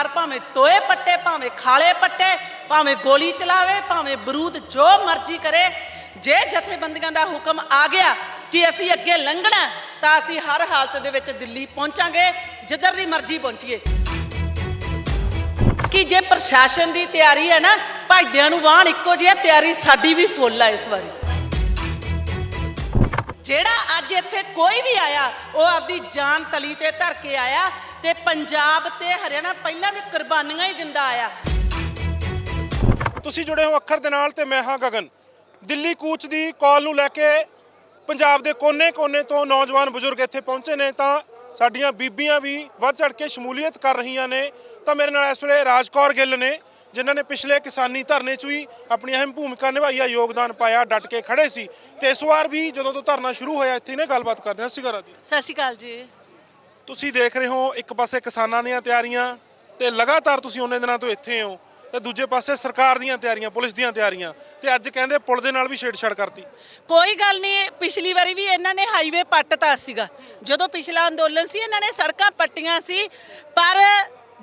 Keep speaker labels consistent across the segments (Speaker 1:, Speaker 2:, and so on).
Speaker 1: ਸਰਕਾਰ ਭਾਵੇਂ ਟੋਏ ਪੱਟੇ, ਭਾਵੇਂ ਖਾਲੇ ਪੱਟੇ, ਭਾਵੇਂ ਗੋਲੀ ਚਲਾਵੇ, ਭਾਵੇਂ ਬਰੂਦ ਜੋ ਮਰਜ਼ੀ ਕਰੇ, ਜੇ ਜਥੇਬੰਦੀਆਂ ਦਾ ਹੁਕਮ ਆ ਗਿਆ ਕਿ ਅਸੀਂ ਅੱਗੇ ਲੰਘਣਾ, ਤਾਂ ਅਸੀਂ ਹਰ ਹਾਲਤ ਦੇ ਵਿੱਚ ਦਿੱਲੀ ਪਹੁੰਚਾਂਗੇ, ਜਿੱਧਰ ਦੀ ਮਰਜ਼ੀ ਪਹੁੰਚੀਏ। ਕਿ ਜੇ ਪ੍ਰਸ਼ਾਸਨ ਦੀ ਤਿਆਰੀ ਹੈ ਨਾ, ਭਾਈਦਿਆਂ ਨੂੰ ਵਾਹਣ ਇੱਕੋ ਜਿਹੀ ਹੈ, ਤਿਆਰੀ ਸਾਡੀ ਵੀ ਫੁੱਲ ਆ ਇਸ ਵਾਰੀ। ਜਿਹੜਾ ਅੱਜ ਇੱਥੇ ਕੋਈ ਵੀ ਆਇਆ, ਉਹ ਆਪਦੀ ਜਾਨ ਤਲੀ ਤੇ ਧਰ ਕੇ ਆਇਆ ਤੇ ਪੰਜਾਬ ਤੇ ਹਰਿਆਣਾ ਪਹਿਲਾਂ ਵੀ ਕੁਰਬਾਨੀਆਂ ਹੀ ਦਿੰਦਾ ਆਇਆ।
Speaker 2: ਤੁਸੀਂ ਜੁੜੇ ਹੋ ਅੱਖਰ ਦੇ ਨਾਲ ਤੇ ਮੈਂ ਹਾਂ ਗਗਨ। ਦਿੱਲੀ ਕੂਚ ਦੀ ਕਾਲ ਨੂੰ ਲੈ ਕੇ ਪੰਜਾਬ ਦੇ ਕੋਨੇ-ਕੋਨੇ ਤੋਂ ਨੌਜਵਾਨ ਬਜ਼ੁਰਗ ਇੱਥੇ ਪਹੁੰਚੇ ਨੇ ਤਾਂ ਸਾਡੀਆਂ ਬੀਬੀਆਂ ਵੀ ਵੱਧ ਚੜ ਕੇ ਸ਼ਮੂਲੀਅਤ ਕਰ ਰਹੀਆਂ ਨੇ। ਤਾਂ ਮੇਰੇ ਨਾਲ ਇਸ ਵੇਲੇ ਰਾਜਕੌਰ ਗਿੱਲ ਨੇ ਜਿਨ੍ਹਾਂ ਨੇ ਪਿਛਲੇ ਕਿਸਾਨੀ ਧਰਨੇ 'ਚ ਵੀ ਆਪਣੀ ਅਹਿਮ ਭੂਮਿਕਾ ਨਿਭਾਈ ਆ ਯੋਗਦਾਨ ਪਾਇਆ ਡਟ ਕੇ ਖੜੇ ਸੀ। ਤੇ ਇਸ ਵਾਰ ਵੀ ਜਦੋਂ ਤੋਂ ਧਰਨਾ ਸ਼ੁਰੂ ਹੋਇਆ ਇੱਥੇ ਨੇ ਗੱਲਬਾਤ ਕਰਦੇ ਹਾਂ। ਸਿਗਰਾ ਜੀ।
Speaker 1: ਸਤਿ ਸ਼੍ਰੀ ਅਕਾਲ ਜੀ।
Speaker 2: ਤੁਸੀਂ ਦੇਖ ਰਹੇ ਹੋ ਇੱਕ ਪਾਸੇ ਕਿਸਾਨਾਂ ਦੀਆਂ ਤਿਆਰੀਆਂ ਤੇ ਲਗਾਤਾਰ ਤੁਸੀਂ ਉਹਨੇ ਦਿਨਾਂ ਤੋਂ ਇੱਥੇ ਹੋ ਤੇ ਦੂਜੇ ਪਾਸੇ ਸਰਕਾਰ ਦੀਆਂ ਤਿਆਰੀਆਂ, ਪੁਲਿਸ ਦੀਆਂ ਤਿਆਰੀਆਂ ਤੇ ਅੱਜ ਕਹਿੰਦੇ ਪੁਲ ਦੇ ਨਾਲ ਵੀ ਛੇੜਛਾੜ ਕਰਤੀ।
Speaker 1: ਕੋਈ ਗੱਲ ਨਹੀਂ, ਪਿਛਲੀ ਵਾਰੀ ਵੀ ਇਹਨਾਂ ਨੇ ਹਾਈਵੇ ਪੱਟਤਾ ਸੀਗਾ। ਜਦੋਂ ਪਿਛਲਾ ਅੰਦੋਲਨ ਸੀ, ਇਹਨਾਂ ਨੇ ਸੜਕਾਂ ਪੱਟੀਆਂ ਸੀ, ਪਰ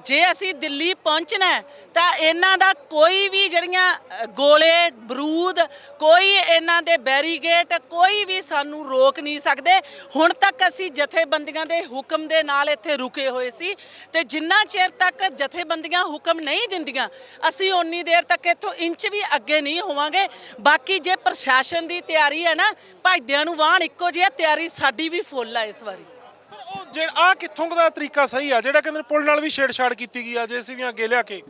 Speaker 1: ਜੇ ਅਸੀਂ ਦਿੱਲੀ ਪਹੁੰਚਣਾ ਤਾਂ ਇਹਨਾਂ ਦਾ ਕੋਈ ਵੀ ਜਿਹੜੀਆਂ ਗੋਲੇ ਬਰੂਦ ਕੋਈ ਇਹਨਾਂ ਦੇ ਬੈਰੀਗੇਟ ਕੋਈ ਵੀ ਸਾਨੂੰ ਰੋਕ ਨਹੀਂ ਸਕਦੇ। ਹੁਣ ਤੱਕ ਅਸੀਂ ਜਥੇਬੰਦੀਆਂ ਦੇ ਹੁਕਮ ਦੇ ਨਾਲ ਇੱਥੇ ਰੁਕੇ ਹੋਏ ਸੀ ਤੇ ਜਿੰਨਾ ਚਿਰ ਤੱਕ ਜਥੇਬੰਦੀਆਂ ਹੁਕਮ ਨਹੀਂ ਦਿੰਦੀਆਂ ਅਸੀਂ ਓਨੀ ਦੇਰ ਤੱਕ ਇੱਥੋਂ ਇੰਚ ਵੀ ਅੱਗੇ ਨਹੀਂ ਹੋਵਾਂਗੇ। ਬਾਕੀ ਜੇ ਪ੍ਰਸ਼ਾਸਨ ਦੀ ਤਿਆਰੀ ਹੈ ਨਾ ਭਾਈਦਿਆਂ ਨੂੰ ਵਾਹਣ ਇੱਕੋ ਜਿਹੀ ਹੈ, ਤਿਆਰੀ ਸਾਡੀ ਵੀ ਫੁੱਲ ਆ ਇਸ ਵਾਰੀ।
Speaker 2: ਪਰ ਉਹ ਆ ਕਿੱਥੋਂ ਦਾ ਤਰੀਕਾ ਸਹੀ ਆ, ਜਿਹੜਾ ਕਹਿੰਦੇ ਨੇ ਪੁਲ ਨਾਲ ਵੀ ਛੇੜਛਾੜ ਕੀਤੀ ਗਈ ਆ, ਜੇ ਅਸੀਂ ਵੀ ਅੱਗੇ ਲਿਆ ਕੇ।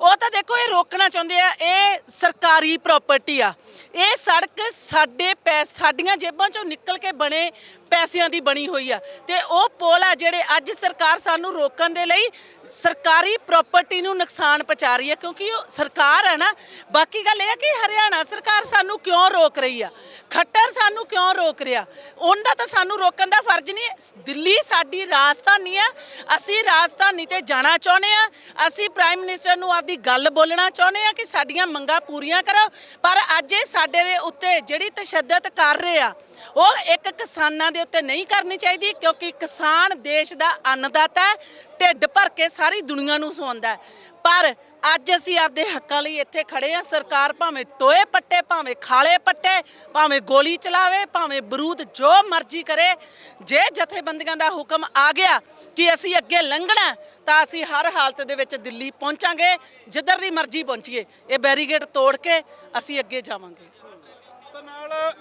Speaker 1: ਉਹ ਤਾਂ ਦੇਖੋ, ਇਹ ਰੋਕਣਾ ਚਾਹੁੰਦੇ ਆ, ਇਹ ਸਰਕਾਰੀ ਪ੍ਰਾਪਰਟੀ ਆ। ਇਹ ਸੜਕ ਸਾਡੇ ਪੈ, ਸਾਡੀਆਂ ਜੇਬਾਂ ਚੋਂ ਨਿਕਲ ਕੇ ਬਣੇ ਪੈਸਿਆਂ ਦੀ ਬਣੀ ਹੋਈ ਆ। ਤੇ ਉਹ ਪੁਲ ਆ ਜਿਹੜੇ ਅੱਜ ਸਰਕਾਰ ਸਾਨੂੰ ਰੋਕਣ ਦੇ ਲਈ ਸਰਕਾਰੀ ਪ੍ਰਾਪਰਟੀ ਨੂੰ ਨੁਕਸਾਨ ਪਹੁੰਚਾ ਰਹੀ ਹੈ ਕਿਉਂਕਿ ਉਹ ਸਰਕਾਰ ਹੈ ਨਾ। ਬਾਕੀ ਗੱਲ ਇਹ ਆ ਕਿ ਹਰਿਆਣਾ ਸਰਕਾਰ ਸਾਨੂੰ ਕਿਉਂ ਰੋਕ ਰਹੀ ਆ? ਖੱਟਰ ਸਾਨੂੰ ਕਿਉਂ ਰੋਕ ਰਿਹਾ? ਉਹਦਾ ਤਾਂ ਸਾਨੂੰ ਰੋਕਣ ਦਾ ਫਰਜ਼ ਨਹੀਂ ਹੈ। ਦਿੱਲੀ ਸਾਡੀ ਰਾਜਧਾਨੀ ਆ ਅਸੀਂ ਰਾਜਧਾਨੀ ਤੇ ਜਾਣਾ ਚਾਹੁੰਦੇ ਆ ਅਸੀਂ ਪ੍ਰਾਈਮ ਮਿਨਿਸਟਰ ਨੂੰ ਆਪਦੀ ਗੱਲ ਬੋਲਣਾ ਚਾਹੁੰਦੇ ਆ ਕਿ ਸਾਡੀਆਂ ਮੰਗਾਂ ਪੂਰੀਆਂ ਕਰੋ। ਪਰ ਅੱਜ ਇਹ ਸਾਡੇ ਦੇ ਉੱਤੇ ਜਿਹੜੀ ਤਸ਼ੱਦਦ ਕਰ ਰਹੇ ਆ ਉਹ ਇੱਕ ਕਿਸਾਨਾਂ ਦੇ ਉੱਤੇ ਨਹੀਂ ਕਰਨੀ ਚਾਹੀਦੀ, ਕਿਉਂਕਿ ਕਿਸਾਨ ਦੇਸ਼ ਦਾ ਅੰਨਦਾਤਾ ਹੈ, ਢਿੱਡ ਭਰ ਕੇ ਸਾਰੀ ਦੁਨੀਆ ਨੂੰ ਸੌਂਦਾ ਪਰ ਅੱਜ ਅਸੀਂ ਆਪਦੇ ਹੱਕਾਂ ਲਈ ਇੱਥੇ ਖੜੇ ਆ ਸਰਕਾਰ ਭਾਵੇਂ ਟੋਏ ਪੱਟੇ, ਭਾਵੇਂ ਖਾਲੇ ਪੱਟੇ, ਭਾਵੇਂ ਗੋਲੀ ਚਲਾਵੇ, ਭਾਵੇਂ ਬਰੂਦ ਜੋ ਮਰਜ਼ੀ ਕਰੇ, ਜੇ ਜਥੇਬੰਦੀਆਂ ਦਾ ਹੁਕਮ ਆ ਗਿਆ ਕਿ ਅਸੀਂ ਅੱਗੇ ਲੰਘਣਾ ਤਾਂ ਅਸੀਂ ਹਰ ਹਾਲਤ ਦੇ ਵਿੱਚ ਦਿੱਲੀ ਪਹੁੰਚਾਂਗੇ, ਜਿੱਧਰ ਦੀ ਮਰਜ਼ੀ ਪਹੁੰਚੀਏ। ਇਹ ਬੈਰੀਗੇਡ ਤੋੜ ਕੇ ਅਸੀਂ ਅੱਗੇ ਜਾਵਾਂਗੇ।
Speaker 2: ਤਾਂ ਨਾਲ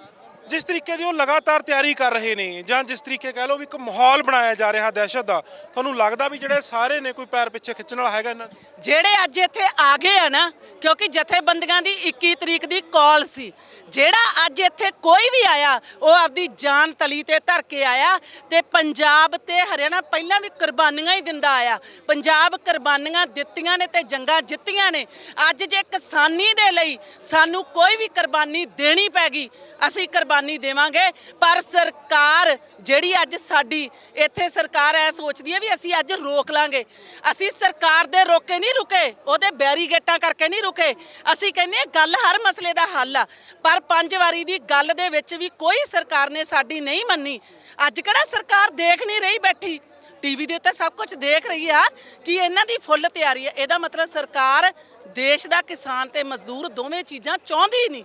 Speaker 2: ਜਿਸ ਤਰੀਕੇ ਦੀ ਉਹ ਲਗਾਤਾਰ ਤਿਆਰੀ ਕਰ ਰਹੇ ਨੇ ਜਾਂ ਜਿਸ ਤਰੀਕੇ ਕਹਿ ਲਓ ਵੀ ਇੱਕ ਮਾਹੌਲ ਬਣਾਇਆ ਜਾ ਰਿਹਾ ਦਹਿਸ਼ਤ ਦਾ, ਤੁਹਾਨੂੰ ਲੱਗਦਾ ਵੀ ਜਿਹੜੇ ਸਾਰੇ ਨੇ ਕੋਈ ਪੈਰ ਪਿੱਛੇ ਖਿੱਚਣ ਵਾਲਾ ਹੈਗਾ ਇਹਨਾਂ 'ਚ?
Speaker 1: ਜਿਹੜੇ ਅੱਜ ਇੱਥੇ ਆ ਗਏ ਆ ਨਾ, ਕਿਉਂਕਿ ਜਥੇਬੰਦੀਆਂ ਦੀ 21 ਤਰੀਕ ਦੀ ਕਾਲ ਸੀ, ਜਿਹੜਾ ਅੱਜ ਇੱਥੇ ਕੋਈ ਵੀ ਆਇਆ, ਉਹ ਆਪਦੀ ਜਾਨ ਤਲੀ ਤੇ ਧਰ ਕੇ ਆਇਆ ਤੇ ਪੰਜਾਬ ਤੇ ਹਰਿਆਣਾ ਪਹਿਲਾਂ ਵੀ ਕੁਰਬਾਨੀਆਂ ਹੀ ਦਿੰਦਾ ਆਇਆ ਪੰਜਾਬ ਕੁਰਬਾਨੀਆਂ ਦਿੱਤੀਆਂ ਨੇ ਤੇ ਜੰਗਾਂ ਜਿੱਤੀਆਂ ਨੇ ਅੱਜ ਜੇ ਕਿਸਾਨੀ ਦੇ ਲਈ ਸਾਨੂੰ ਕੋਈ ਵੀ ਕੁਰਬਾਨੀ ਦੇਣੀ ਪੈ ਗਈ, ਅਸੀਂ ਕੁਰਬਾਨੀ ਦੇਵਾਂਗੇ। ਪਰ ਸਰਕਾਰ ਜਿਹੜੀ ਅੱਜ ਸਾਡੀ ਇੱਥੇ ਸਰਕਾਰ ਐ ਸੋਚਦੀ ਹੈ ਵੀ ਅਸੀਂ ਅੱਜ ਰੋਕ ਲਾਂਗੇ। ਅਸੀਂ ਸਰਕਾਰ ਦੇ ਰੋਕੇ ਨਹੀਂ ਰੁਕੇ, ਉਹਦੇ ਬੈਰੀਗੇਟਾਂ ਕਰਕੇ ਨਹੀਂ ਰੁਕੇ। ਅਸੀਂ ਕਹਿੰਦੇ ਹਾਂ ਗੱਲ ਹਰ ਮਸਲੇ ਦਾ ਹੱਲ ਆ। ਪਰ ਪੰਜ ਵਾਰੀ ਦੀ ਗੱਲ ਦੇ ਵਿੱਚ ਵੀ ਕੋਈ ਸਰਕਾਰ ਨੇ ਸਾਡੀ ਨਹੀਂ ਮੰਨੀ। ਅੱਜ ਕਿਹੜਾ ਸਰਕਾਰ ਦੇਖ ਨਹੀਂ ਰਹੀ ਬੈਠੀ? ਟੀਵੀ ਦੇ ਉੱਤੇ ਸਭ ਕੁਝ ਦੇਖ ਰਹੀ ਆ ਕਿ ਇਹਨਾਂ ਦੀ ਫੁੱਲ ਤਿਆਰੀ ਹੈ ਇਹਦਾ ਮਤਲਬ ਸਰਕਾਰ ਦੇਸ਼ ਦਾ ਕਿਸਾਨ ਤੇ ਮਜ਼ਦੂਰ ਦੋਵੇਂ ਚੀਜ਼ਾਂ ਚਾਹੁੰਦੀ ਨਹੀਂ।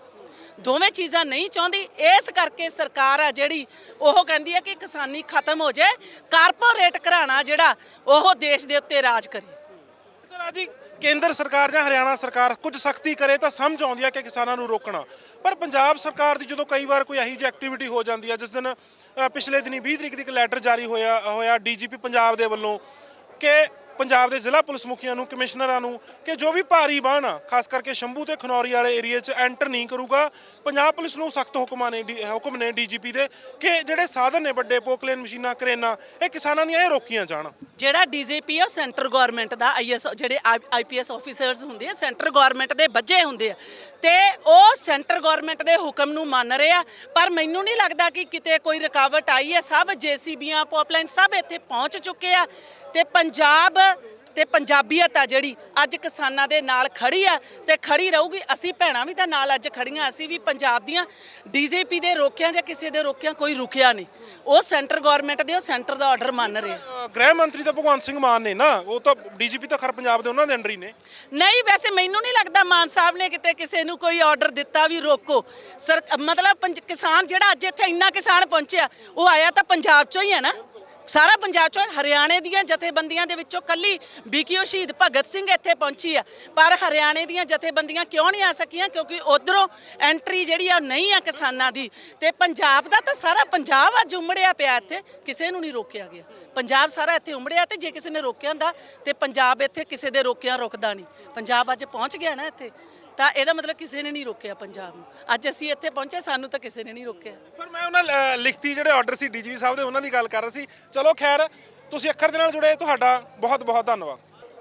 Speaker 1: ਦੋਵੇਂ ਚੀਜ਼ਾਂ ਨਹੀਂ ਚਾਹੁੰਦੀ, ਇਸ ਕਰਕੇ ਸਰਕਾਰ ਆ ਜਿਹੜੀ ਉਹ ਕਹਿੰਦੀ ਹੈ ਕਿ ਕਿਸਾਨੀ ਖਤਮ ਹੋ ਜਾਏ ਕਾਰਪੋਰੇਟ ਘਰਾਣਾ ਜਿਹੜਾ ਉਹ ਦੇਸ਼ ਦੇ ਉੱਤੇ ਰਾਜ ਕਰੇ।
Speaker 2: ਰਾਜੀ, ਕੇਂਦਰ ਸਰਕਾਰ ਜਾਂ ਹਰਿਆਣਾ ਸਰਕਾਰ ਕੁਝ ਸਖਤੀ ਕਰੇ ਤਾਂ ਸਮਝ ਆਉਂਦੀ ਹੈ ਕਿ ਕਿਸਾਨਾਂ ਨੂੰ ਰੋਕਣਾ। ਪਰ ਪੰਜਾਬ ਸਰਕਾਰ ਦੀ ਜਦੋਂ ਕਈ ਵਾਰ ਕੋਈ ਇਹੀ ਜਿਹੀ ਐਕਟੀਵਿਟੀ ਹੋ ਜਾਂਦੀ ਹੈ ਜਿਸ ਦਿਨ ਪਿਛਲੇ ਦਿਨੀ 20 ਤਰੀਕ ਦੀ ਇੱਕ ਲੈਟਰ ਜਾਰੀ ਹੋਇਆ ਹੋਇਆ ਡੀਜੀਪੀ ਪੰਜਾਬ ਦੇ ਵੱਲੋਂ ਕਿ ਪੰਜਾਬ ਦੇ ਜ਼ਿਲ੍ਹਾ ਪੁਲਿਸ ਮੁਖੀਆਂ ਨੂੰ, ਕਮਿਸ਼ਨਰਾਂ ਨੂੰ ਕਿ ਜੋ ਵੀ ਭਾਰੀ ਵਾਹਨ ਆ, ਖਾਸ ਕਰਕੇ ਸ਼ੰਭੂ ਤੇ ਖਨੌਰੀ ਵਾਲੇ ਏਰੀਆ 'ਚ ਐਂਟਰ ਨਹੀਂ ਕਰੂਗਾ। ਪੰਜਾਬ ਪੁਲਿਸ ਨੂੰ ਸਖਤ ਹੁਕਮਾਂ ਨੇ ਡੀ- ਹੁਕਮ ਨੇ ਡੀਜੀਪੀ ਦੇ ਕਿ ਜਿਹੜੇ ਸਾਧਨ ਨੇ ਵੱਡੇ ਪੋਕਲੇਨ ਮਸ਼ੀਨਾਂ, ਕਰੇਨਾਂ, ਇਹ ਕਿਸਾਨਾਂ ਦੀਆਂ ਇਹ ਰੋਕੀਆਂ ਜਾਣ।
Speaker 1: ਜਿਹੜਾ ਡੀਜੀਪੀ ਉਹ ਸੈਂਟਰ ਗਵਰਨਮੈਂਟ ਦਾ, ਆਈਐਸ, ਜਿਹੜੇ ਆਈਪੀਐਸ ਆਫੀਸਰਸ ਹੁੰਦੇ ਆ, ਸੈਂਟਰ ਗਵਰਨਮੈਂਟ ਦੇ ਬੱਜੇ ਹੁੰਦੇ ਆ। ਤੇ ਉਹ ਸੈਂਟਰ ਗਵਰਨਮੈਂਟ ਦੇ ਹੁਕਮ ਨੂੰ ਮੰਨ ਰਹੇ ਆ, ਪਰ ਮੈਨੂੰ ਨਹੀਂ ਲੱਗਦਾ ਕਿ ਕਿਤੇ ਕੋਈ ਰੁਕਾਵਟ ਆਈ ਹੈ ਸਭ ਜੀਸੀਬੀਆਂ, ਪੋਪਲਾਈਨ ਸਭ ਇੱਥੇ ਪਹੁੰਚ ਚੁੱਕੇ ਆ। ਤੇ ਪੰਜਾਬ ਤੇ ਪੰਜਾਬੀਅਤ ਆ ਜਿਹੜੀ ਅੱਜ ਕਿਸਾਨਾਂ ਦੇ ਨਾਲ ਖੜੀ ਆ ਤੇ ਖੜੀ ਰਹੂਗੀ। ਅਸੀਂ ਭੈਣਾਂ ਵੀ ਤਾਂ ਨਾਲ ਅੱਜ ਖੜੀਆਂ ਅਸੀਂ ਵੀ ਪੰਜਾਬ ਦੀਆਂ ਡੀਜੀਪੀ ਦੇ ਰੋਕਿਆਂ ਜਾਂ ਕਿਸੇ ਦੇ ਰੋਕਿਆਂ ਕੋਈ ਰੁਕਿਆ ਨਹੀਂ। ਉਹ ਸੈਂਟਰ ਗਵਰਨਮੈਂਟ ਦੇ ਉਹ ਸੈਂਟਰ ਦਾ ਆਰਡਰ ਮੰਨ ਰਹੇ
Speaker 2: ਗ੍ਰਹਿ ਮੰਤਰੀ ਤਾਂ ਭਗਵੰਤ ਸਿੰਘ ਮਾਨ ਨੇ ਨਾ ਉਹ ਤਾਂ ਡੀਜੀਪੀ ਤਾਂ ਖਰ ਪੰਜਾਬ ਦੇ ਉਹਨਾਂ ਦੇ ਅੰਡਰ ਹੀ ਨੇ।
Speaker 1: ਨਹੀਂ ਵੈਸੇ ਮੈਨੂੰ ਨਹੀਂ ਲੱਗਦਾ ਮਾਨ ਸਾਹਿਬ ਨੇ ਕਿਤੇ ਕਿਸੇ ਨੂੰ ਕੋਈ ਆਰਡਰ ਦਿੱਤਾ ਵੀ ਰੋਕੋ। ਸਰ ਮਤਲਬ ਕਿਸਾਨ ਜਿਹੜਾ ਅੱਜ ਇੱਥੇ ਇੰਨਾ ਕਿਸਾਨ ਪਹੁੰਚਿਆ ਉਹ ਆਇਆ ਤਾਂ ਪੰਜਾਬ ਚੋਂ ਹੀ ਹੈ ਨਾ। ਸਾਰਾ ਪੰਜਾਬ ਚੋਂ ਹਰਿਆਣੇ ਦੀਆਂ ਜਥੇਬੰਦੀਆਂ ਦੇ ਵਿੱਚੋਂ ਕੱਲੀ ਬੀਕੀਓ ਸ਼ਹੀਦ ਭਗਤ ਸਿੰਘ ਇੱਥੇ ਪਹੁੰਚੀ ਆ। ਪਰ ਹਰਿਆਣੇ ਦੀਆਂ ਜਥੇਬੰਦੀਆਂ ਕਿਉਂ ਨਹੀਂ ਆ ਸਕੀਆਂ? ਕਿਉਂਕਿ ਉਧਰੋਂ ਐਂਟਰੀ ਜਿਹੜੀ ਆ ਨਹੀਂ ਆ ਕਿਸਾਨਾਂ ਦੀ। ਤੇ ਪੰਜਾਬ ਦਾ ਤਾਂ ਸਾਰਾ ਪੰਜਾਬ ਅੱਜ ਉਮੜਿਆ ਪਿਆ ਇੱਥੇ। ਕਿਸੇ ਨੂੰ ਨਹੀਂ ਰੋਕਿਆ ਗਿਆ। ਪੰਜਾਬ ਸਾਰਾ ਇੱਥੇ ਉਮੜਿਆ ਤੇ ਜੇ ਕਿਸੇ ਨੇ ਰੋਕਿਆ ਹੁੰਦਾ ਤੇ ਪੰਜਾਬ ਇੱਥੇ ਕਿਸੇ ਦੇ ਰੋਕਿਆ ਰੁਕਦਾ ਨਹੀਂ। ਪੰਜਾਬ ਅੱਜ ਪਹੁੰਚ ਗਿਆ ਨਾ ਇੱਥੇ। ਤਾਂ ਇਹਦਾ ਮਤਲਬ ਕਿਸੇ ਨੇ ਨਹੀਂ ਰੋਕਿਆ ਪੰਜਾਬ ਨੂੰ। ਅੱਜ ਅਸੀਂ ਇੱਥੇ ਪਹੁੰਚੇ, ਸਾਨੂੰ ਤਾਂ ਕਿਸੇ ਨੇ ਨਹੀਂ ਰੋਕਿਆ।
Speaker 2: ਪਰ ਮੈਂ ਉਹਨਾਂ ਲ- ਲਿਖਤੀ ਜਿਹੜੇ ਆਰਡਰ ਸੀ ਡੀਜੀਪੀ ਸਾਹਿਬ ਦੇ, ਉਹਨਾਂ ਦੀ ਗੱਲ ਕਰ ਰਿਹਾ ਸੀ। ਚਲੋ ਖੈਰ, ਤੁਸੀਂ ਅੱਖਰ ਦੇ ਨਾਲ ਜੁੜੇ, ਤੁਹਾਡਾ ਬਹੁਤ ਬਹੁਤ ਧੰਨਵਾਦ।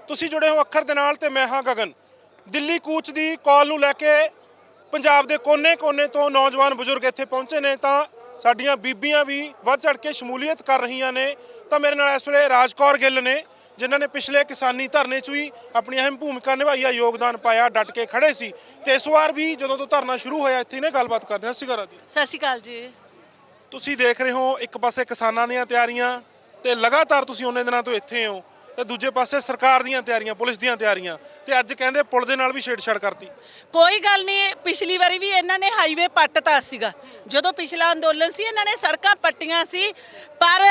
Speaker 2: ਤੁਸੀਂ ਜੁੜੇ ਹੋ ਅੱਖਰ ਦੇ ਨਾਲ ਤੇ ਮੈਂ ਹਾਂ ਗਗਨ। ਦਿੱਲੀ ਕੂਚ ਦੀ ਕਾਲ ਨੂੰ ਲੈ ਕੇ ਪੰਜਾਬ ਦੇ ਕੋਨੇ-ਕੋਨੇ ਤੋਂ ਨੌਜਵਾਨ ਬਜ਼ੁਰਗ ਇੱਥੇ ਪਹੁੰਚੇ ਨੇ, ਤਾਂ ਸਾਡੀਆਂ ਬੀਬੀਆਂ ਵੀ ਵੱਧ ਚੜ ਕੇ ਸ਼ਮੂਲੀਅਤ ਕਰ ਰਹੀਆਂ ਨੇ। ਤਾਂ ਮੇਰੇ ਨਾਲ ਇਸ ਵੇਲੇ ਰਾਜਕੌਰ ਗਿੱਲ ਨੇ। ਜਿਨ੍ਹਾਂ ਨੇ ਪਿਛਲੇ ਕਿਸਾਨੀ ਧਰਨੇ 'ਚ ਵੀ ਆਪਣੀ ਅਹਿਮ ਭੂਮਿਕਾ ਨਿਭਾਈ ਆ ਯੋਗਦਾਨ ਪਾਇਆ ਡਟ ਕੇ ਖੜੇ ਸੀ। ਤੇ ਇਸ ਵਾਰ ਵੀ ਜਦੋਂ ਤੋਂ ਧਰਨਾ ਸ਼ੁਰੂ ਹੋਇਆ ਇੱਥੇ ਨੇ ਗੱਲਬਾਤ ਕਰਦੇ ਹਾਂ। ਸਿਗਰਾ ਜੀ।
Speaker 1: ਸਤਿ ਸ਼੍ਰੀ ਅਕਾਲ ਜੀ।
Speaker 2: ਤੁਸੀਂ ਦੇਖ ਰਹੇ ਹੋ ਇੱਕ ਪਾਸੇ ਕਿਸਾਨਾਂ ਦੀਆਂ ਤਿਆਰੀਆਂ ਤੇ ਲਗਾਤਾਰ ਤੁਸੀਂ ਉਹਨੇ ਦਿਨਾਂ ਤੋਂ ਇੱਥੇ ਹੋ ਤੇ ਦੂਜੇ ਪਾਸੇ ਸਰਕਾਰ ਦੀਆਂ ਤਿਆਰੀਆਂ ਪੁਲਿਸ ਦੀਆਂ ਤਿਆਰੀਆਂ ਤੇ ਅੱਜ ਕਹਿੰਦੇ ਪੁਲ ਦੇ ਨਾਲ ਵੀ ਛੇੜਛਾੜ ਕਰਤੀ।
Speaker 1: ਕੋਈ ਗੱਲ ਨਹੀਂ ਪਿਛਲੀ ਵਾਰੀ ਵੀ ਇਹਨਾਂ ਨੇ ਹਾਈਵੇ ਪੱਟਤਾ ਸੀਗਾ। ਜਦੋਂ ਪਿਛਲਾ ਅੰਦੋਲਨ ਸੀ ਇਹਨਾਂ ਨੇ ਸੜਕਾਂ ਪੱਟੀਆਂ ਸੀ ਪਰ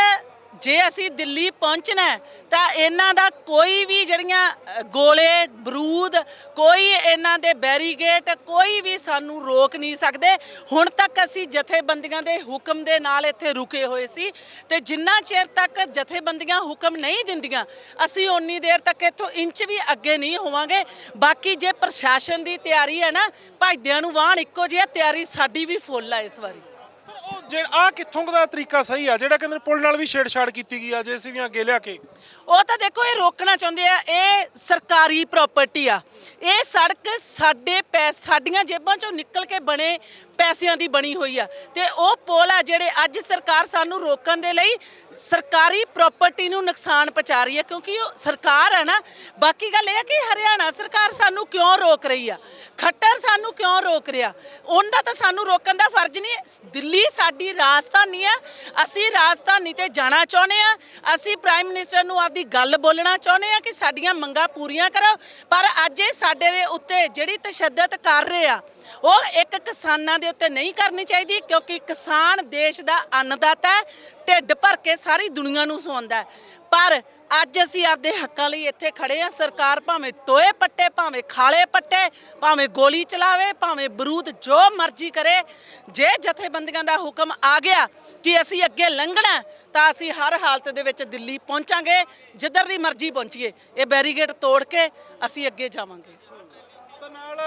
Speaker 1: ਜੇ ਅਸੀਂ ਦਿੱਲੀ ਪਹੁੰਚਣਾ ਤਾਂ ਇਹਨਾਂ ਦਾ ਕੋਈ ਵੀ ਜਿਹੜੀਆਂ ਗੋਲੇ, ਬਰੂਦ, ਕੋਈ ਇਹਨਾਂ ਦੇ ਬੈਰੀਗੇਟ, ਕੋਈ ਵੀ ਸਾਨੂੰ ਰੋਕ ਨਹੀਂ ਸਕਦੇ। ਹੁਣ ਤੱਕ ਅਸੀਂ ਜਥੇਬੰਦੀਆਂ ਦੇ ਹੁਕਮ ਦੇ ਨਾਲ ਇੱਥੇ ਰੁਕੇ ਹੋਏ ਸੀ ਤੇ ਜਿੰਨਾ ਚਿਰ ਤੱਕ ਜਥੇਬੰਦੀਆਂ ਹੁਕਮ ਨਹੀਂ ਦਿੰਦੀਆਂ, ਅਸੀਂ ਓਨੀ ਦੇਰ ਤੱਕ ਇੱਥੋਂ ਇੰਚ ਵੀ ਅੱਗੇ ਨਹੀਂ ਹੋਵਾਂਗੇ। ਬਾਕੀ ਜੇ ਪ੍ਰਸ਼ਾਸਨ ਦੀ ਤਿਆਰੀ ਹੈ ਨਾ, ਭਾਈਦਿਆਂ ਨੂੰ ਵਾਹਣ ਇੱਕੋ ਜਿਹਾ ਤਿਆਰੀ ਸਾਡੀ ਵੀ ਫੁੱਲ ਆ ਇਸ ਵਾਰੀ।
Speaker 2: ਜੇ ਉਹ ਆ ਕਿੱਥੋਂ ਦਾ ਤਰੀਕਾ ਸਹੀ ਆ, ਜਿਹੜਾ ਕਹਿੰਦੇ ਪੁਲ ਨਾਲ ਵੀ ਛੇੜਛਾੜ ਕੀਤੀ ਗਈ ਆ, ਜੇ ਅਸੀਂ ਵੀ ਅੱਗੇ ਲਿਆ ਕੇ।
Speaker 1: ਉਹ ਤਾਂ ਦੇਖੋ, ਇਹ ਰੋਕਣਾ ਚਾਹੁੰਦੇ ਆ, ਇਹ ਸਰਕਾਰੀ ਪ੍ਰਾਪਰਟੀ ਆ। ਇਹ ਸੜਕ ਸਾਡੇ ਪੈ, ਸਾਡੀਆਂ ਜੇਬਾਂ ਚੋਂ ਨਿਕਲ ਕੇ ਬਣੇ ਪੈਸਿਆਂ ਦੀ ਬਣੀ ਹੋਈ ਆ। ਤੇ ਉਹ ਪੁਲ ਆ ਜਿਹੜੇ ਅੱਜ ਸਰਕਾਰ ਸਾਨੂੰ ਰੋਕਣ ਦੇ ਲਈ ਸਰਕਾਰੀ ਪ੍ਰਾਪਰਟੀ ਨੂੰ ਨੁਕਸਾਨ ਪਹੁੰਚਾ ਰਹੀ ਹੈ ਕਿਉਂਕਿ ਉਹ ਸਰਕਾਰ ਹੈ ਨਾ, ਬਾਕੀ ਗੱਲ ਇਹ ਹੈ ਕਿ ਹਰਿਆਣਾ ਸਰਕਾਰ ਸਾਨੂੰ ਕਿਉਂ ਰੋਕ ਰਹੀ ਆ? ਖੱਟਰ ਸਾਨੂੰ ਕਿਉਂ ਰੋਕ ਰਿਹਾ? ਉਹਦਾ ਤਾਂ ਸਾਨੂੰ ਰੋਕਣ ਦਾ ਫਰਜ਼ ਨਹੀਂ, ਦਿੱਲੀ ਸਾਡੀ ਰਾਜਧਾਨੀ ਆ, ਅਸੀਂ ਰਾਜਧਾਨੀ ਤੇ ਜਾਣਾ ਚਾਹੁੰਦੇ ਆ, ਅਸੀਂ ਪ੍ਰਾਈਮ ਮਿਨਿਸਟਰ ਨੂੰ ਆਪਦੀ ਗੱਲ ਬੋਲਣਾ ਚਾਹੁੰਦੇ ਆ ਕਿ ਸਾਡੀਆਂ ਮੰਗਾਂ ਪੂਰੀਆਂ ਕਰੋ, ਪਰ ਅੱਜ ਇਹ ਸਾਡੇ ਦੇ ਉੱਤੇ ਜਿਹੜੀ ਤਸ਼ੱਦਦ ਕਰ ਰਹੇ ਆ, ਉਹ ਇੱਕ ਕਿਸਾਨਾਂ ਦੇ ਉੱਤੇ ਨਹੀਂ ਕਰਨੀ ਚਾਹੀਦੀ, ਕਿਉਂਕਿ ਕਿਸਾਨ ਦੇਸ਼ ਦਾ ਅੰਨਦਾਤਾ ਹੈ, ਢਿੱਡ ਭਰ ਕੇ ਸਾਰੀ ਦੁਨੀਆ ਨੂੰ ਸੌਂਦਾ ਪਰ ਅੱਜ ਅਸੀਂ ਆਪਦੇ ਹੱਕਾਂ ਲਈ ਇੱਥੇ ਖੜੇ ਆ ਸਰਕਾਰ ਭਾਵੇਂ ਟੋਏ ਪੱਟੇ, ਭਾਵੇਂ ਖਾਲੇ ਪੱਟੇ, ਭਾਵੇਂ ਗੋਲੀ ਚਲਾਵੇ, ਭਾਵੇਂ ਬਰੂਦ ਜੋ ਮਰਜ਼ੀ ਕਰੇ, ਜੇ ਜਥੇਬੰਦੀਆਂ ਦਾ ਹੁਕਮ ਆ ਗਿਆ ਕਿ ਅਸੀਂ ਅੱਗੇ ਲੰਘਣਾ ਤਾਂ ਅਸੀਂ ਹਰ ਹਾਲਤ ਦੇ ਵਿੱਚ ਦਿੱਲੀ ਪਹੁੰਚਾਂਗੇ, ਜਿੱਧਰ ਦੀ ਮਰਜ਼ੀ ਪਹੁੰਚੀਏ। ਇਹ ਬੈਰੀਗੇਡ ਤੋੜ ਕੇ ਅਸੀਂ ਅੱਗੇ ਜਾਵਾਂਗੇ।
Speaker 2: ਤਾਂ ਨਾਲ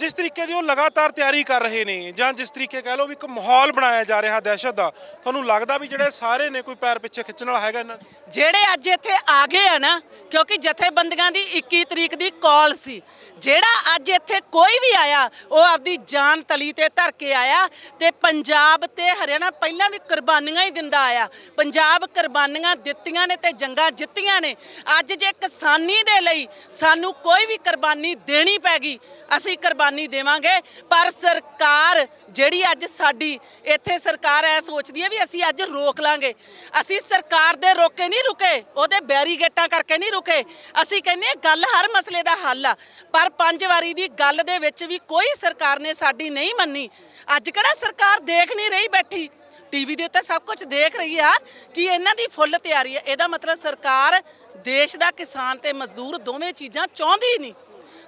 Speaker 2: ਜਿਸ ਤਰੀਕੇ ਦੀ ਉਹ ਲਗਾਤਾਰ ਤਿਆਰੀ ਕਰ ਰਹੇ ਨੇ ਜਾਂ ਜਿਸ ਤਰੀਕੇ ਕਹਿ ਲਓ ਵੀ ਇੱਕ ਮਾਹੌਲ ਬਣਾਇਆ ਜਾ ਰਿਹਾ ਦਹਿਸ਼ਤ ਦਾ, ਤੁਹਾਨੂੰ ਲੱਗਦਾ ਵੀ ਜਿਹੜੇ ਸਾਰੇ ਨੇ ਕੋਈ ਪੈਰ ਪਿੱਛੇ ਖਿੱਚਣ ਵਾਲਾ ਹੈਗਾ ਇਹਨਾਂ 'ਚ?
Speaker 1: ਜਿਹੜੇ ਅੱਜ ਇੱਥੇ ਆ ਗਏ ਆ ਨਾ, ਕਿਉਂਕਿ ਜਥੇਬੰਦੀਆਂ ਦੀ 21 ਤਰੀਕ ਦੀ ਕਾਲ ਸੀ, ਜਿਹੜਾ ਅੱਜ ਇੱਥੇ ਕੋਈ ਵੀ ਆਇਆ, ਉਹ ਆਪਦੀ ਜਾਨ ਤਲੀ ਤੇ ਧਰ ਕੇ ਆਇਆ ਤੇ ਪੰਜਾਬ ਤੇ ਹਰਿਆਣਾ ਪਹਿਲਾਂ ਵੀ ਕੁਰਬਾਨੀਆਂ ਹੀ ਦਿੰਦਾ ਆਇਆ ਪੰਜਾਬ ਕੁਰਬਾਨੀਆਂ ਦਿੱਤੀਆਂ ਨੇ ਤੇ ਜੰਗਾਂ ਜਿੱਤੀਆਂ ਨੇ ਅੱਜ ਜੇ ਕਿਸਾਨੀ ਦੇ ਲਈ ਸਾਨੂੰ ਕੋਈ ਵੀ ਕੁਰਬਾਨੀ ਦੇਣੀ ਪੈ ਗਈ, ਅਸੀਂ ਕੁਰਬਾਨੀ ਦੇਵਾਂਗੇ। ਪਰ ਸਰਕਾਰ ਜਿਹੜੀ ਅੱਜ ਸਾਡੀ ਇੱਥੇ ਸਰਕਾਰ ਐ ਸੋਚਦੀ ਹੈ ਵੀ ਅਸੀਂ ਅੱਜ ਰੋਕ ਲਾਂਗੇ। ਅਸੀਂ ਸਰਕਾਰ ਦੇ ਰੋਕੇ ਨਹੀਂ ਰੁਕੇ, ਉਹਦੇ ਬੈਰੀਗੇਟਾਂ ਕਰਕੇ ਨਹੀਂ ਰੁਕੇ। ਅਸੀਂ ਕਹਿੰਦੇ ਗੱਲ ਹਰ ਮਸਲੇ ਦਾ ਹੱਲ ਆ। ਪਰ ਪੰਜ ਵਾਰੀ ਦੀ ਗੱਲ ਦੇ ਵਿੱਚ ਵੀ ਕੋਈ ਸਰਕਾਰ ਨੇ ਸਾਡੀ ਨਹੀਂ ਮੰਨੀ। ਅੱਜ ਕਿਹੜਾ ਸਰਕਾਰ ਦੇਖ ਨਹੀਂ ਰਹੀ ਬੈਠੀ? ਟੀਵੀ ਦੇ ਉੱਤੇ ਸਭ ਕੁਝ ਦੇਖ ਰਹੀ ਆ ਕਿ ਇਹਨਾਂ ਦੀ ਫੁੱਲ ਤਿਆਰੀ ਹੈ ਇਹਦਾ ਮਤਲਬ ਸਰਕਾਰ ਦੇਸ਼ ਦਾ ਕਿਸਾਨ ਤੇ ਮਜ਼ਦੂਰ ਦੋਵੇਂ ਚੀਜ਼ਾਂ ਚਾਹੁੰਦੀ ਨਹੀਂ।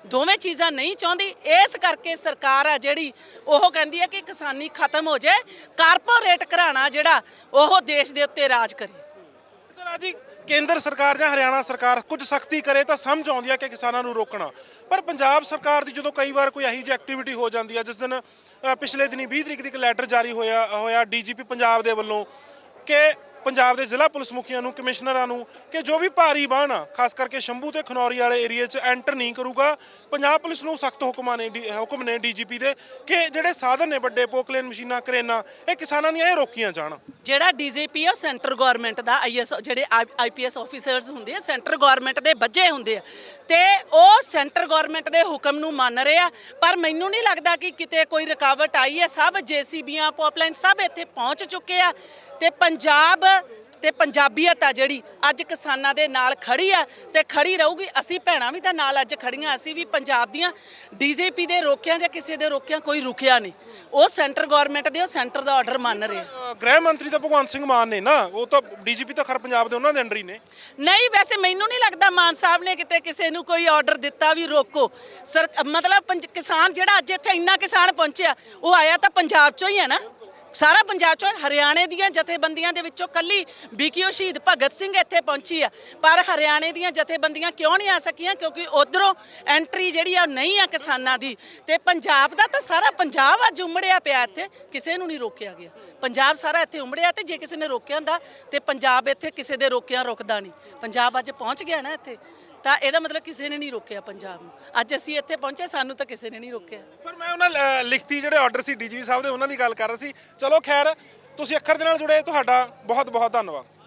Speaker 1: ਦੋਵੇਂ ਚੀਜ਼ਾਂ ਨਹੀਂ ਚਾਹੁੰਦੀ, ਇਸ ਕਰਕੇ ਸਰਕਾਰ ਆ ਜਿਹੜੀ ਉਹ ਕਹਿੰਦੀ ਹੈ ਕਿ ਕਿਸਾਨੀ ਖਤਮ ਹੋ ਜਾਏ ਕਾਰਪੋਰੇਟ ਘਰਾਣਾ ਜਿਹੜਾ ਉਹ ਦੇਸ਼ ਦੇ ਉੱਤੇ ਰਾਜ ਕਰੇ।
Speaker 2: ਰਾਜੀ ਕੇਂਦਰ ਸਰਕਾਰ ਜਾਂ ਹਰਿਆਣਾ ਸਰਕਾਰ ਕੁਝ ਸਖਤੀ ਕਰੇ ਤਾਂ ਸਮਝ ਆਉਂਦੀ ਹੈ ਕਿ ਕਿਸਾਨਾਂ ਨੂੰ ਰੋਕਣਾ। ਪਰ ਪੰਜਾਬ ਸਰਕਾਰ ਦੀ ਜਦੋਂ ਕਈ ਵਾਰ ਕੋਈ ਇਹੀ ਜਿਹੀ ਐਕਟੀਵਿਟੀ ਹੋ ਜਾਂਦੀ ਹੈ ਜਿਸ ਦਿਨ ਪਿਛਲੇ ਦਿਨੀ 20 ਤਰੀਕ ਦੀ ਇੱਕ ਲੈਟਰ ਜਾਰੀ ਹੋਇਆ ਹੋਇਆ ਡੀਜੀਪੀ ਪੰਜਾਬ ਦੇ ਵੱਲੋਂ ਕਿ ਪੰਜਾਬ ਦੇ ਜ਼ਿਲ੍ਹਾ ਪੁਲਿਸ ਮੁਖੀਆਂ ਨੂੰ, ਕਮਿਸ਼ਨਰਾਂ ਨੂੰ ਕਿ ਜੋ ਵੀ ਭਾਰੀ ਵਾਹਨ ਆ, ਖਾਸ ਕਰਕੇ ਸ਼ੰਭੂ ਤੇ ਖਨੌਰੀ ਵਾਲੇ ਏਰੀਆ 'ਚ ਐਂਟਰ ਨਹੀਂ ਕਰੂਗਾ ਪੰਜਾਬ ਪੁਲਿਸ ਨੂੰ ਸਖਤ ਹੁਕਮਾਂ ਨੇ ਡੀ- ਹੁਕਮ ਨੇ ਡੀਜੀਪੀ ਦੇ ਕਿ ਜਿਹੜੇ ਸਾਧਨ ਨੇ ਵੱਡੇ ਪੋਕਲੇਨ ਮਸ਼ੀਨਾਂ, ਕਰੇਨਾਂ, ਇਹ ਕਿਸਾਨਾਂ ਦੀਆਂ ਇਹ ਰੋਕੀਆਂ ਜਾਣ।
Speaker 1: ਜਿਹੜਾ ਡੀਜੀਪੀ ਉਹ ਸੈਂਟਰ ਗਵਰਨਮੈਂਟ ਦਾ ਆਈਐਸ, ਜਿਹੜੇ ਆਈਪੀਐਸ ਆਫੀਸਰਸ ਹੁੰਦੇ ਆ, ਸੈਂਟਰ ਗਵਰਨਮੈਂਟ ਦੇ ਬੱਜੇ ਹੁੰਦੇ ਆ। ਤੇ ਉਹ ਸੈਂਟਰ ਗਵਰਨਮੈਂਟ ਦੇ ਹੁਕਮ ਨੂੰ ਮੰਨ ਰਹੇ ਆ, ਪਰ ਮੈਨੂੰ ਨਹੀਂ ਲੱਗਦਾ ਕਿ ਕਿਤੇ ਕੋਈ ਰੁਕਾਵਟ ਆਈ ਹੈ। ਸਭ ਜੀਸੀਬੀਆਂ, ਪੌਪਲਾਈਨ ਸਭ ਇੱਥੇ ਪਹੁੰਚ ਚੁੱਕੇ ਆ। ਤੇ ਪੰਜਾਬ ਤੇ ਪੰਜਾਬੀਅਤ ਆ ਜਿਹੜੀ ਅੱਜ ਕਿਸਾਨਾਂ ਦੇ ਨਾਲ ਖੜੀ ਆ ਤੇ ਖੜੀ ਰਹੂਗੀ। ਅਸੀਂ ਭੈਣਾਂ ਵੀ ਤਾਂ ਨਾਲ ਅੱਜ ਖੜੀਆਂ ਅਸੀਂ ਵੀ ਪੰਜਾਬ ਦੀਆਂ ਡੀਜੀਪੀ ਦੇ ਰੋਕਿਆਂ ਜਾਂ ਕਿਸੇ ਦੇ ਰੋਕਿਆਂ ਕੋਈ ਰੁਕਿਆ ਨਹੀਂ। ਉਹ ਸੈਂਟਰ ਗਵਰਨਮੈਂਟ ਦੇ ਉਹ ਸੈਂਟਰ ਦਾ ਆਰਡਰ ਮੰਨ ਰਹੇ
Speaker 2: ਗ੍ਰਹਿ ਮੰਤਰੀ ਤਾਂ ਭਗਵੰਤ ਸਿੰਘ ਮਾਨ ਨੇ ਨਾ ਉਹ ਤਾਂ ਡੀਜੀਪੀ ਤਾਂ ਖਰ ਪੰਜਾਬ ਦੇ ਉਹਨਾਂ ਦੇ ਅੰਡਰ ਹੀ ਨੇ।
Speaker 1: ਨਹੀਂ ਵੈਸੇ ਮੈਨੂੰ ਨਹੀਂ ਲੱਗਦਾ ਮਾਨ ਸਾਹਿਬ ਨੇ ਕਿਤੇ ਕਿਸੇ ਨੂੰ ਕੋਈ ਆਰਡਰ ਦਿੱਤਾ ਵੀ ਰੋਕੋ। ਸਰ ਮਤਲਬ ਪੰਜ- ਕਿਸਾਨ ਜਿਹੜਾ ਅੱਜ ਇੱਥੇ ਇੰਨਾ ਕਿਸਾਨ ਪਹੁੰਚਿਆ ਉਹ ਆਇਆ ਤਾਂ ਪੰਜਾਬ ਚੋਂ ਹੀ ਹੈ ਨਾ। ਸਾਰਾ ਪੰਜਾਬ ਚੋਂ ਹਰਿਆਣੇ ਦੀਆਂ ਜਥੇਬੰਦੀਆਂ ਦੇ ਵਿੱਚੋਂ ਕੱਲੀ ਬੀਕੀਓ ਸ਼ਹੀਦ ਭਗਤ ਸਿੰਘ ਇੱਥੇ ਪਹੁੰਚੀ ਆ। ਪਰ ਹਰਿਆਣੇ ਦੀਆਂ ਜਥੇਬੰਦੀਆਂ ਕਿਉਂ ਨਹੀਂ ਆ ਸਕੀਆਂ? ਕਿਉਂਕਿ ਉਧਰੋਂ ਐਂਟਰੀ ਜਿਹੜੀ ਆ ਉਹ ਨਹੀਂ ਆ ਕਿਸਾਨਾਂ ਦੀ। ਤੇ ਪੰਜਾਬ ਦਾ ਤਾਂ ਸਾਰਾ ਪੰਜਾਬ ਅੱਜ ਉਮੜਿਆ ਪਿਆ ਇੱਥੇ। ਕਿਸੇ ਨੂੰ ਨਹੀਂ ਰੋਕਿਆ ਗਿਆ। ਪੰਜਾਬ ਸਾਰਾ ਇੱਥੇ ਉਮੜਿਆ ਤੇ ਜੇ ਕਿਸੇ ਨੇ ਰੋਕਿਆ ਹੁੰਦਾ ਤੇ ਪੰਜਾਬ ਇੱਥੇ ਕਿਸੇ ਦੇ ਰੋਕਿਆ ਰੁਕਦਾ ਨਹੀਂ। ਪੰਜਾਬ ਅੱਜ ਪਹੁੰਚ ਗਿਆ ਨਾ ਇੱਥੇ। ਤਾਂ ਇਹਦਾ ਮਤਲਬ ਕਿਸੇ ਨੇ ਨਹੀਂ ਰੋਕਿਆ ਪੰਜਾਬ ਨੂੰ। ਅੱਜ ਅਸੀਂ ਇੱਥੇ ਪਹੁੰਚੇ, ਸਾਨੂੰ ਤਾਂ ਕਿਸੇ ਨੇ ਨਹੀਂ ਰੋਕਿਆ।
Speaker 2: ਪਰ ਮੈਂ ਉਹਨਾਂ ਲ- ਲਿਖਤੀ ਜਿਹੜੇ ਆਰਡਰ ਸੀ ਡੀਜੀਪੀ ਸਾਹਿਬ ਦੇ, ਉਹਨਾਂ ਦੀ ਗੱਲ ਕਰ ਰਿਹਾ ਸੀ। ਚਲੋ ਖੈਰ, ਤੁਸੀਂ ਅੱਖਰ ਦੇ ਨਾਲ ਜੁੜੇ, ਤੁਹਾਡਾ ਬਹੁਤ ਬਹੁਤ ਧੰਨਵਾਦ।